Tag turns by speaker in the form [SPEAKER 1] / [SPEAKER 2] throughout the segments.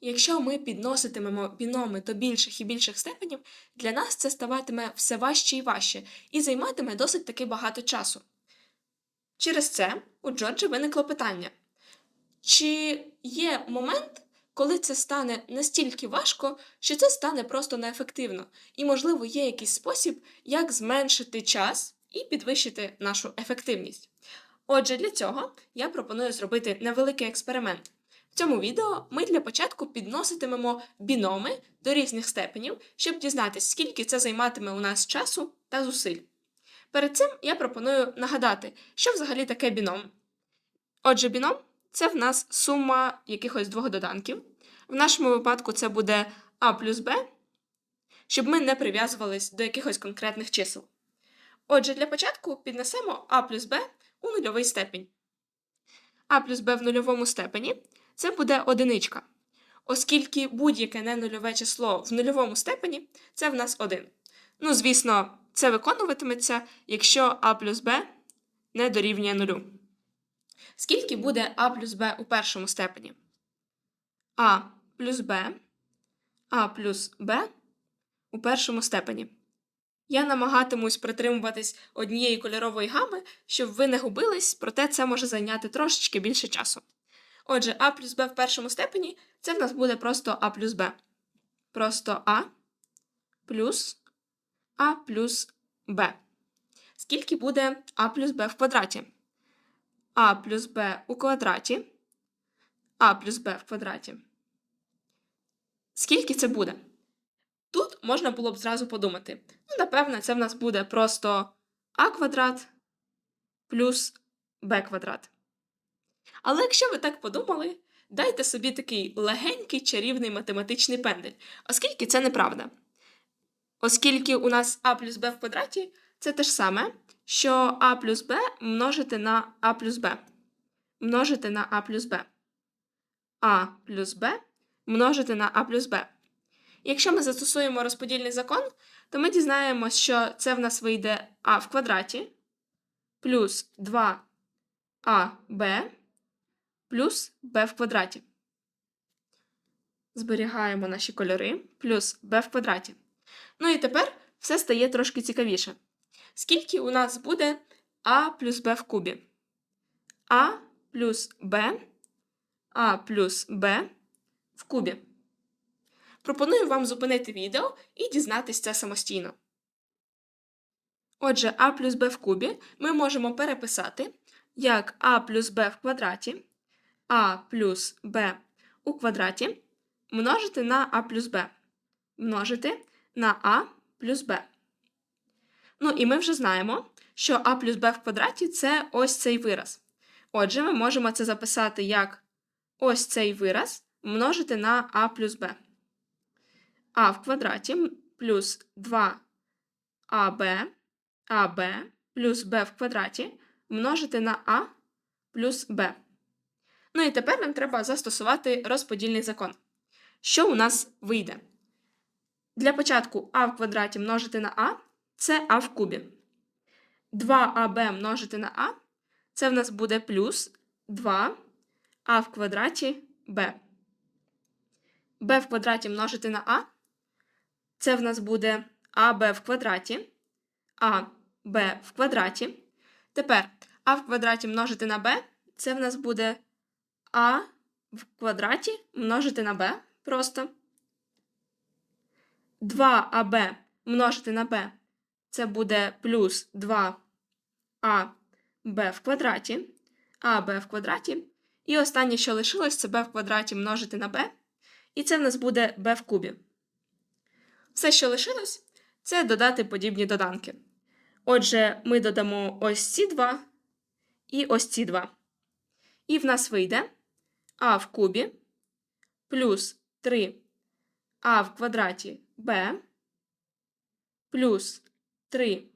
[SPEAKER 1] Якщо ми підноситимемо біноми до більших і більших степенів, для нас це ставатиме все важче і важче і займатиме досить таки багато часу. Через це у Джорджа виникло питання: чи є момент, коли це стане настільки важко, що це стане просто неефективно, і, можливо, є якийсь спосіб, як зменшити час і підвищити нашу ефективність. Отже, для цього я пропоную зробити невеликий експеримент. В цьому відео ми для початку підноситимемо біноми до різних степенів, щоб дізнатися, скільки це займатиме у нас часу та зусиль. Перед цим я пропоную нагадати, що взагалі таке біном. Отже, біном це в нас сума якихось двох доданків. В нашому випадку це буде А плюс Б, щоб ми не прив'язувались до якихось конкретних чисел. Отже, для початку піднесемо А плюс Б у нульовий степінь. А плюс Б в нульовому степені це буде одиничка, оскільки будь-яке ненульове число в нульовому степені це в нас 1. Ну, звісно, це виконуватиметься, якщо А плюс Б не дорівнює нулю. Скільки буде А плюс Б у першому степені? А плюс Б, А плюс Б у першому степені. Я намагатимусь притримуватись однієї кольорової гами, щоб ви не губились, проте це може зайняти трошечки більше часу. Отже, А плюс Б в першому степені це в нас буде просто А плюс Б. Просто А плюс А плюс Б. Скільки буде А плюс Б в квадраті? А плюс Б у квадраті. А плюс Б в квадраті. Скільки це буде? Тут можна було б зразу подумати. Ну, напевне, це в нас буде просто А квадрат плюс Б квадрат. Але якщо ви так подумали, дайте собі такий легенький чарівний математичний пендель, оскільки це неправда. Оскільки у нас А плюс Б в квадраті це те ж саме, що А плюс Б множити на А плюс Б. Множити на А плюс Б. А плюс Б множити на А плюс Б. Якщо ми застосуємо розподільний закон, то ми дізнаємося, що це в нас вийде А в квадраті плюс 2АБ плюс b в квадраті. Зберігаємо наші кольори плюс b в квадраті. Ну і тепер все стає трошки цікавіше. Скільки у нас буде а плюс b в кубі? А плюс b, а плюс b в кубі. Пропоную вам зупинити відео і дізнатися це самостійно. Отже, а плюс b в кубі ми можемо переписати як а плюс b в квадраті а плюс b у квадраті множити на а плюс b. Множити на а плюс b. Ну і ми вже знаємо, що а плюс b в квадраті це ось цей вираз. Отже, ми можемо це записати як ось цей вираз множити на а плюс b. а в квадраті плюс 2аб аб плюс b в квадраті множити на а плюс b. Ну і тепер нам треба застосувати розподільний закон. Що у нас вийде? Для початку а в квадраті множити на а це а в кубі. 2аб множити на а це в нас буде плюс 2 а в квадраті b. b в квадраті множити на а це в нас буде аб в квадраті, а b в квадраті. Тепер а в квадраті множити на b це в нас буде а в квадраті множити на b просто. 2аб множити на b це буде плюс 2аб в квадраті, аб в квадраті. І останнє, що лишилось, це b в квадраті множити на b. І це в нас буде b в кубі. Все, що лишилось, це додати подібні доданки. Отже, ми додамо ось ці два і ось ці два. І в нас вийде а в кубі плюс 3а в квадраті b плюс 3аб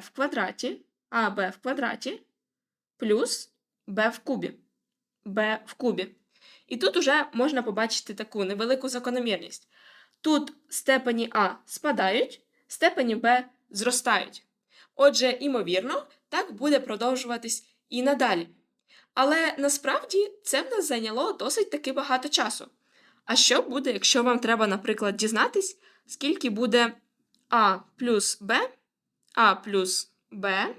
[SPEAKER 1] в квадраті, аб в квадраті плюс b в кубі. b в кубі. І тут уже можна побачити таку невелику закономірність. Тут степені А спадають, степені Б зростають. Отже, імовірно, так буде продовжуватись і надалі. Але насправді це в нас зайняло досить таки багато часу. А що буде, якщо вам треба, наприклад, дізнатись, скільки буде А плюс Б, А плюс Б,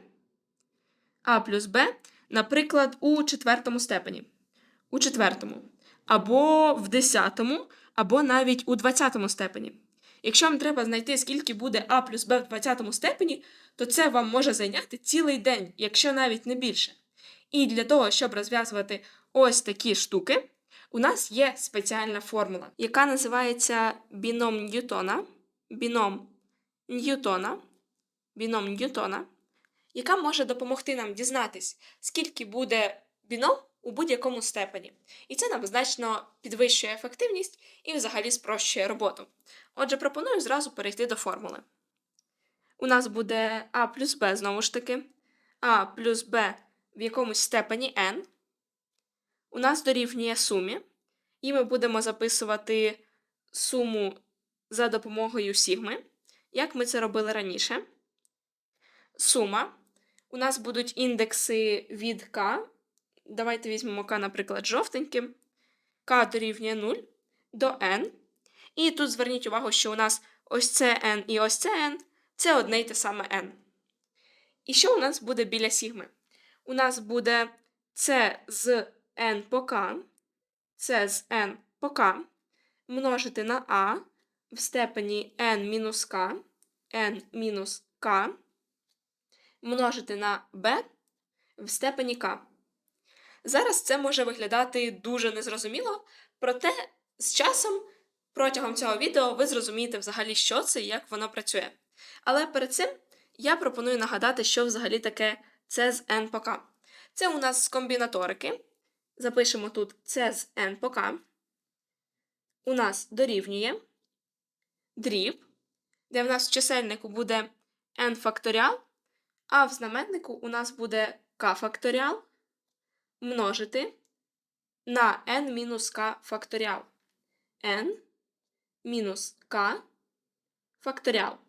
[SPEAKER 1] А плюс Б, наприклад, у четвертому степені, у четвертому, або в десятому, або навіть у двадцятому степені. Якщо вам треба знайти, скільки буде А плюс Б в 20 степені, то це вам може зайняти цілий день, якщо навіть не більше. І для того, щоб розв'язувати ось такі штуки, у нас є спеціальна формула, яка називається біном Ньютона, біном Ньютона, біном Ньютона, яка може допомогти нам дізнатись, скільки буде біном у будь-якому степені. І це нам значно підвищує ефективність і взагалі спрощує роботу. Отже, пропоную зразу перейти до формули. У нас буде А плюс Б знову ж таки, А плюс Б в якомусь степені n. У нас дорівнює сумі, і ми будемо записувати суму за допомогою сігми, як ми це робили раніше. Сума. У нас будуть індекси від k. Давайте візьмемо k, наприклад, жовтеньким. k дорівнює 0 до n. І тут зверніть увагу, що у нас ось це n і ось це n це одне й те саме n. І що у нас буде біля сігми? У нас буде це з n по k, це з n по k множити на a в степені n мінус k, n мінус k, множити на b в степені k. Зараз це може виглядати дуже незрозуміло, проте з часом протягом цього відео ви зрозумієте взагалі, що це і як воно працює. Але перед цим я пропоную нагадати, що взагалі таке це з n k. Це у нас з комбінаторики. Запишемо тут це з k. У нас дорівнює дріб, де в нас в чисельнику буде n факторіал, а в знаменнику у нас буде k факторіал множити на n мінус k факторіал. n мінус k факторіал.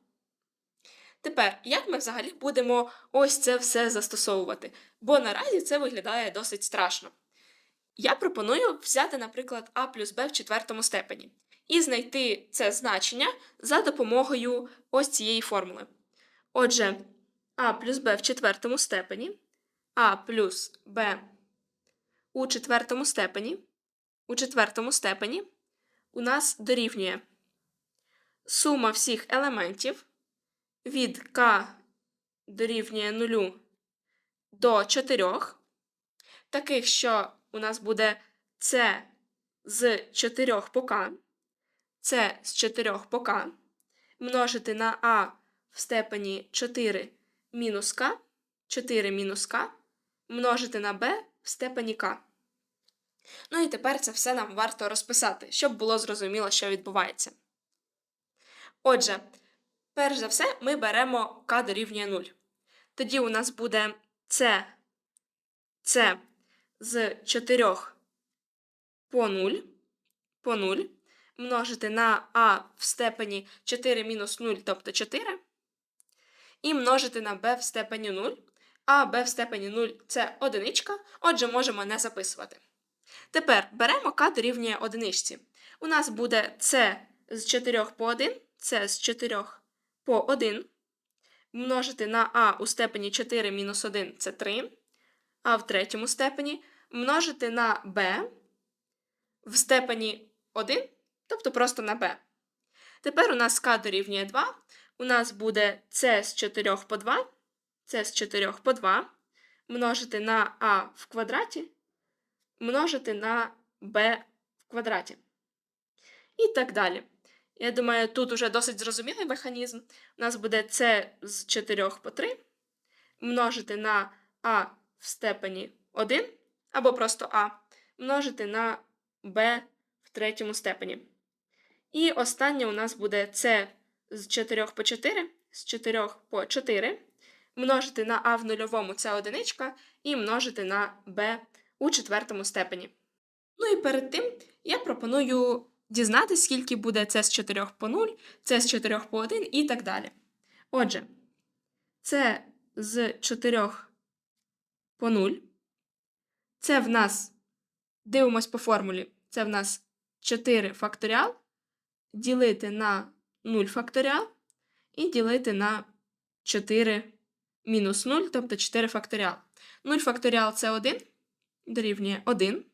[SPEAKER 1] Тепер, як ми взагалі будемо ось це все застосовувати? Бо наразі це виглядає досить страшно. Я пропоную взяти, наприклад, а плюс b в четвертому степені і знайти це значення за допомогою ось цієї формули. Отже, а плюс b в четвертому степені, а плюс b у четвертому степені, у четвертому степені у нас дорівнює сума всіх елементів від k дорівнює 0 до 4, таких, що у нас буде c з 4 по k, c з 4 по k, множити на a в степені 4 мінус k, 4 мінус k, множити на b в степені k. Ну і тепер це все нам варто розписати, щоб було зрозуміло, що відбувається. Отже, перш за все, ми беремо k дорівнює 0. Тоді у нас буде c, c з 4 по 0, по 0 множити на а в степені 4 мінус 0, тобто 4, і множити на b в степені 0, а b в степені 0 це одиничка, отже, можемо не записувати. Тепер беремо k дорівнює одиничці. У нас буде c з 4 по 1, c з 4 по 1, множити на а у степені 4 мінус 1 це 3, а в третьому степені множити на b в степені 1, тобто просто на b. Тепер у нас k дорівнює 2, у нас буде c з 4 по 2, c з 4 по 2, множити на а в квадраті, множити на b в квадраті. І так далі. Я думаю, тут уже досить зрозумілий механізм. У нас буде c з 4 по 3 множити на а в степені 1, або просто а, множити на b в третьому степені. І останнє у нас буде c з 4 по 4, з 4 по 4, множити на а в нульовому це одиничка, і множити на b у четвертому степені. Ну і перед тим я пропоную дізнатися, скільки буде це з 4 по 0, це з 4 по 1 і так далі. Отже, це з 4 по 0, Це в нас, дивимось по формулі, це в нас 4 факторіал ділити на 0 факторіал і ділити на 4 мінус 0, тобто 4 факторіал. 0 факторіал це 1, дорівнює 1.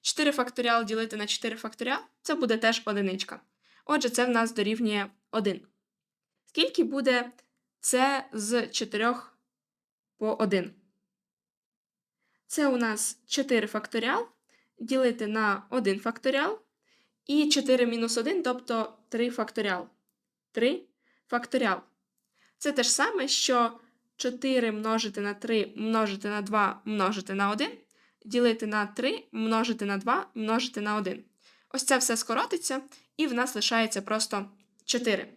[SPEAKER 1] 4 факторіал ділити на 4 факторіал це буде теж одиничка. Отже, це в нас дорівнює 1. Скільки буде це з 4 по 1? Це у нас 4 факторіал ділити на 1 факторіал і 4 мінус 1, тобто 3 факторіал. 3 факторіал. Це те ж саме, що 4 множити на 3 множити на 2 множити на 1, ділити на 3 множити на 2 множити на 1. Ось це все скоротиться, і в нас лишається просто 4.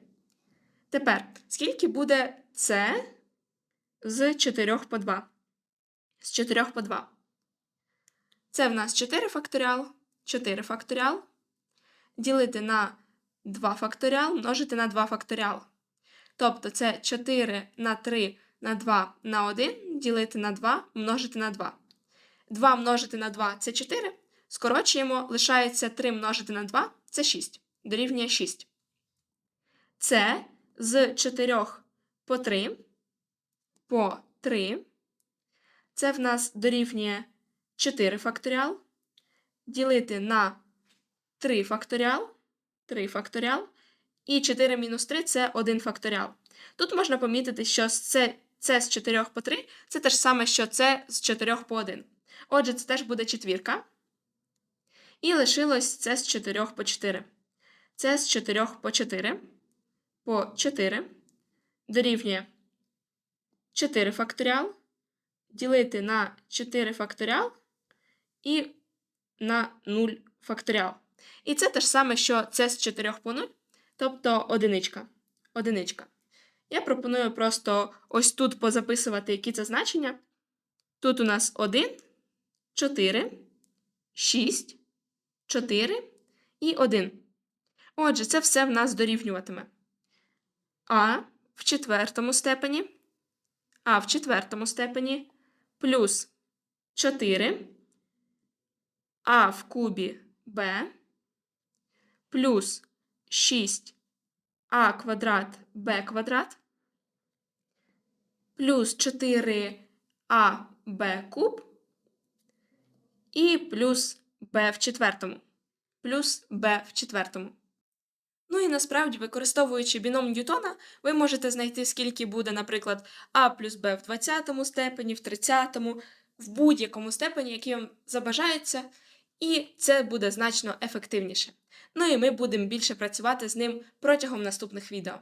[SPEAKER 1] Тепер, скільки буде це з 4 по 2? З 4 по 2. Це в нас 4 факторіал, 4 факторіал. Ділити на 2 факторіал, множити на 2 факторіал. Тобто це 4 на 3 на 2 на 1, ділити на 2, множити на 2. 2 множити на 2 це 4. Скорочуємо, лишається 3 множити на 2 це 6. Дорівнює 6. Це з 4 по 3 по 3. Це в нас дорівнює 4 факторіал. Ділити на 3 факторіал. 3 факторіал. І 4 мінус 3 це 1 факторіал. Тут можна помітити, що це, це з 4 по 3 це те ж саме, що це з 4 по 1. Отже, це теж буде четвірка. І лишилось це з 4 по 4. Це з 4 по 4 по 4 дорівнює 4 факторіал. Ділити на 4 факторіал і на 0 факторіал. І це те ж саме, що це з 4 по 0, тобто одиничка. одиничка. Я пропоную просто ось тут позаписувати, які це значення. Тут у нас 1, 4, 6, 4 і 1. Отже, це все в нас дорівнюватиме. А в четвертому степені, А в четвертому степені плюс 4, А в кубі Б плюс 6 а квадрат Б квадрат плюс 4а Б куб і плюс Б в четвертому. Плюс Б в четвертому. Ну і насправді, використовуючи біном Ньютона, ви можете знайти, скільки буде, наприклад, А плюс Б в 20 степені, в 30, в будь-якому степені, який вам забажається, і це буде значно ефективніше. Ну і ми будемо більше працювати з ним протягом наступних відео.